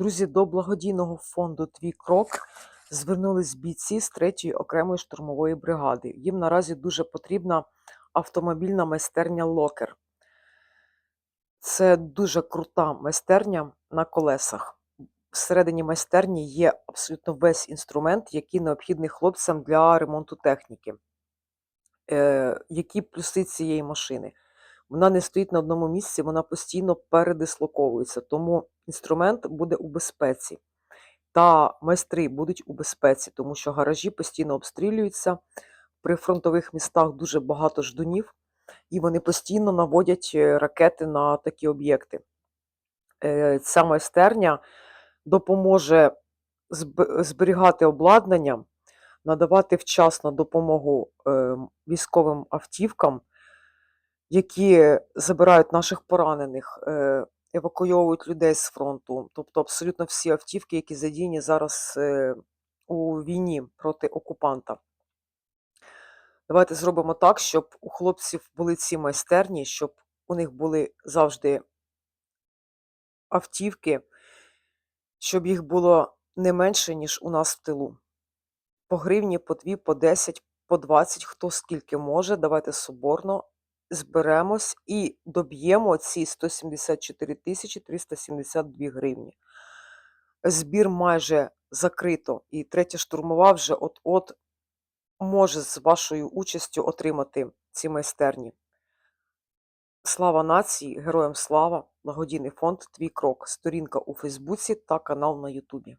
Друзі, до благодійного фонду Твій крок звернулись бійці з 3-ї окремої штурмової бригади. Їм наразі дуже потрібна автомобільна майстерня Локер. Це дуже крута майстерня на колесах. Всередині майстерні є абсолютно весь інструмент, який необхідний хлопцям для ремонту техніки. Е, які плюси цієї машини? Вона не стоїть на одному місці, вона постійно передислоковується, тому інструмент буде у безпеці. Та майстри будуть у безпеці, тому що гаражі постійно обстрілюються. При фронтових містах дуже багато ждунів, і вони постійно наводять е, ракети на такі об'єкти. Е, Ця майстерня допоможе зберігати обладнання, надавати вчасно допомогу е, військовим автівкам, які забирають наших поранених, е, евакуйовують людей з фронту. Тобто абсолютно всі автівки, які задіяні зараз е, у війні проти окупанта. Давайте зробимо так, щоб у хлопців були ці майстерні, щоб у них були завжди автівки, щоб їх було не менше, ніж у нас в тилу. По гривні, по дві, по 10, по 20, хто скільки може. Давайте соборно зберемось і доб'ємо ці 174 тисячі 372 гривні. Збір майже закрито, і третя штурмова вже от-от може з вашою участю отримати ці майстерні. Слава нації, героям слава, благодійний фонд Твій крок, сторінка у Фейсбуці та канал на Ютубі.